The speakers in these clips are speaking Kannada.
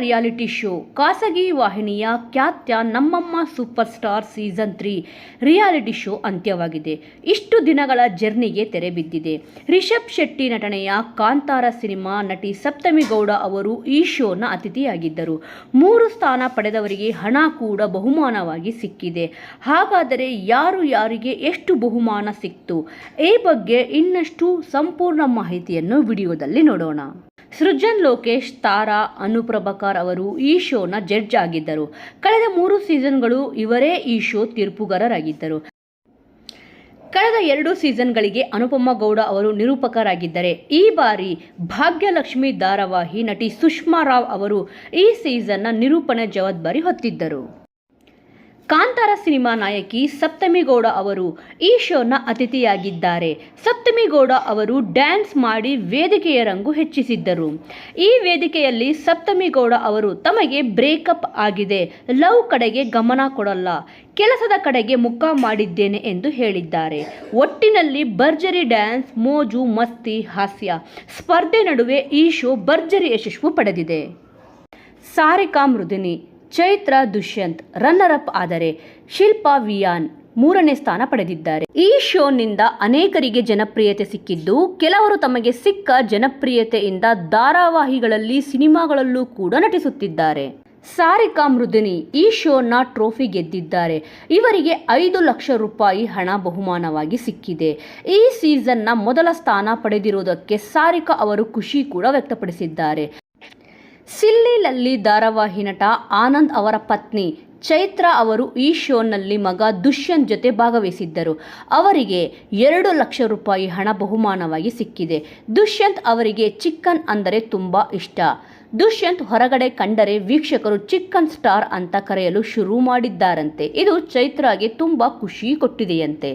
ರಿಯಾಲಿಟಿ ಶೋ ಖಾಸಗಿ ವಾಹಿನಿಯ ಖ್ಯಾತ್ಯ Nammamma super star season three reality show ಅಂತ್ಯವಾಗಿದೆ. ಇಷ್ಟು ದಿನಗಳ ಜರ್ನಿಗೆ ತೆರೆ ಬಿದ್ದಿದೆ. ರಿಷಬ್ ಶೆಟ್ಟಿ ನಟನೆಯ ಕಾಂತಾರ ಸಿನಿಮಾ ನಟಿ ಸಪ್ತಮಿ ಗೌಡ ಅವರು ಈ ಶೋನ ಅತಿಥಿಯಾಗಿದ್ದರು. ಮೂರು ಸ್ಥಾನ ಪಡೆದವರಿಗೆ ಹಣ ಕೂಡ ಬಹುಮಾನವಾಗಿ ಸಿಕ್ಕಿದೆ. ಹಾಗಾದರೆ ಯಾರು ಯಾರಿಗೆ ಎಷ್ಟು ಬಹುಮಾನ ಸಿಕ್ತು? ಈ ಬಗ್ಗೆ ಇನ್ನಷ್ಟು ಸಂಪೂರ್ಣ ಮಾಹಿತಿಯನ್ನು ವಿಡಿಯೋದಲ್ಲಿ ನೋಡೋಣ. ಸೃಜನ್ ಲೋಕೇಶ್, ತಾರಾ, ಅನುಪ್ರಭಕರ್ ಅವರು ಈ ಶೋನ ಜಡ್ಜ್ ಆಗಿದ್ದರು. ಕಳೆದ ಮೂರು ಸೀಸನ್ಗಳು ಇವರೇ ಈ ಶೋ ತೀರ್ಪುಗಾರರಾಗಿದ್ದರು. ಕಳೆದ ಎರಡು ಸೀಸನ್ಗಳಿಗೆ ಅನುಪಮ ಗೌಡ ಅವರು ನಿರೂಪಕರಾಗಿದ್ದರೆ, ಈ ಬಾರಿ ಭಾಗ್ಯಲಕ್ಷ್ಮಿ ಧಾರಾವಾಹಿ ನಟಿ ಸುಷ್ಮಾ ರಾವ್ ಅವರು ಈ ಸೀಸನ್ನ ನಿರೂಪಣೆ ಜವಾಬ್ದಾರಿ ಹೊತ್ತಿದ್ದರು. ಕಾಂತಾರ ಸಿನಿಮಾ ನಾಯಕಿ ಸಪ್ತಮಿಗೌಡ ಅವರು ಈ ಶೋನ ಅತಿಥಿಯಾಗಿದ್ದಾರೆ. ಸಪ್ತಮಿಗೌಡ ಅವರು ಡ್ಯಾನ್ಸ್ ಮಾಡಿ ವೇದಿಕೆಯ ರಂಗು ಹೆಚ್ಚಿಸಿದ್ದರು. ಈ ವೇದಿಕೆಯಲ್ಲಿ ಸಪ್ತಮಿಗೌಡ ಅವರು ತಮಗೆ ಬ್ರೇಕಪ್ ಆಗಿದೆ. ಲವ್ ಕಡೆಗೆ ಗಮನ ಕೊಡಲ್ಲ. ಕೆಲಸದ ಕಡೆಗೆ ಮುಖ ಮಾಡಿದ್ದೇನೆ ಎಂದು ಹೇಳಿದ್ದಾರೆ. ಒಟ್ಟಿನಲ್ಲಿ ಭರ್ಜರಿ ಡ್ಯಾನ್ಸ್, ಮೋಜು, ಮಸ್ತಿ, ಹಾಸ್ಯ ಸ್ಪರ್ಧೆ ನಡುವೆ ಈ ಶೋ ಭರ್ಜರಿ ಯಶಸ್ವು ಪಡೆದಿದೆ. ಸಾರಿಕಾ ಮೃದಿನಿ ಚೈತ್ರ ದುಷ್ಯಂತ್ ರನ್ನರ್ ಅಪ್ ಆದರೆ ಶಿಲ್ಪಾ ವಿಯಾನ್ ಮೂರನೇ ಸ್ಥಾನ ಪಡೆದಿದ್ದಾರೆ. ಈ ಶೋನಿಂದ ಅನೇಕರಿಗೆ ಜನಪ್ರಿಯತೆ ಸಿಕ್ಕಿದ್ದು, ಕೆಲವರು ತಮಗೆ ಸಿಕ್ಕ ಜನಪ್ರಿಯತೆಯಿಂದ ಧಾರಾವಾಹಿಗಳಲ್ಲಿ ಸಿನಿಮಾಗಳಲ್ಲೂ ಕೂಡ ನಟಿಸುತ್ತಿದ್ದಾರೆ. ಸಾರಿಕಾ ಮೃದಿನಿ ಈ ಶೋನ ಟ್ರೋಫಿ ಗೆದ್ದಿದ್ದಾರೆ. ಇವರಿಗೆ ಐದು ಲಕ್ಷ ರೂಪಾಯಿ ಹಣ ಬಹುಮಾನವಾಗಿ ಸಿಕ್ಕಿದೆ. ಈ ಸೀಸನ್ನ ಮೊದಲ ಸ್ಥಾನ ಪಡೆದಿರುವುದಕ್ಕೆ ಸಾರಿಕಾ ಅವರು ಖುಷಿ ಕೂಡ ವ್ಯಕ್ತಪಡಿಸಿದ್ದಾರೆ. ಸಿಲ್ಲಿ ಲಲ್ಲಿ ಧಾರಾವಾಹಿ ನಟ ಆನಂದ್ ಅವರ ಪತ್ನಿ ಚೈತ್ರ ಅವರು ಈ ಶೋನಲ್ಲಿ ಮಗ ದುಷ್ಯಂತ್ ಜೊತೆ ಭಾಗವಹಿಸಿದ್ದರು. ಅವರಿಗೆ ಎರಡು ಲಕ್ಷ ರೂಪಾಯಿ ಹಣ ಬಹುಮಾನವಾಗಿ ಸಿಕ್ಕಿದೆ. ದುಷ್ಯಂತ್ ಅವರಿಗೆ ಚಿಕನ್ ಅಂದರೆ ತುಂಬ ಇಷ್ಟ. ದುಷ್ಯಂತ್ ಹೊರಗಡೆ ಕಂಡರೆ ವೀಕ್ಷಕರು ಚಿಕನ್ ಸ್ಟಾರ್ ಅಂತ ಕರೆಯಲು ಶುರು ಮಾಡಿದ್ದಾರಂತೆ. ಇದು ಚೈತ್ರಾಗೆ ತುಂಬ ಖುಷಿ ಕೊಟ್ಟಿದೆಯಂತೆ.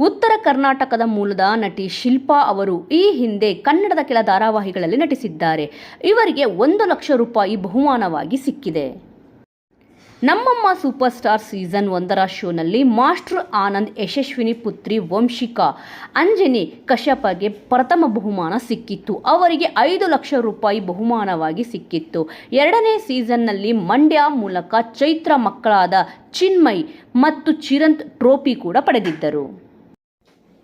ಉತ್ತರ ಕರ್ನಾಟಕದ ಮೂಲದ ನಟಿ ಶಿಲ್ಪಾ ಅವರು ಈ ಹಿಂದೆ ಕನ್ನಡದ ಕೆಲ ಧಾರಾವಾಹಿಗಳಲ್ಲಿ ನಟಿಸಿದ್ದಾರೆ. ಇವರಿಗೆ ಒಂದು ಲಕ್ಷ ರೂಪಾಯಿ ಬಹುಮಾನವಾಗಿ ಸಿಕ್ಕಿದೆ. ನಮ್ಮಮ್ಮ ಸೂಪರ್ ಸ್ಟಾರ್ ಸೀಸನ್ ಒಂದರ ಶೋನಲ್ಲಿ ಮಾಸ್ಟರ್ ಆನಂದ್, ಯಶಸ್ವಿನಿ ಪುತ್ರಿ ವಂಶಿಕಾ, ಅಂಜನಿ ಕಶ್ಯಪಗೆ ಪ್ರಥಮ ಬಹುಮಾನ ಸಿಕ್ಕಿತ್ತು. ಅವರಿಗೆ ಐದು ಲಕ್ಷ ರೂಪಾಯಿ ಬಹುಮಾನವಾಗಿ ಸಿಕ್ಕಿತ್ತು. ಎರಡನೇ ಸೀಸನ್ನಲ್ಲಿ ಮಂಡ್ಯ ಮೂಲಕ ಚೈತ್ರ ಮಕ್ಕಳಾದ ಚಿನ್ಮಯ್ ಮತ್ತು ಚಿರಂತ್ ಟ್ರೋಫಿ ಕೂಡ ಪಡೆದಿದ್ದರು.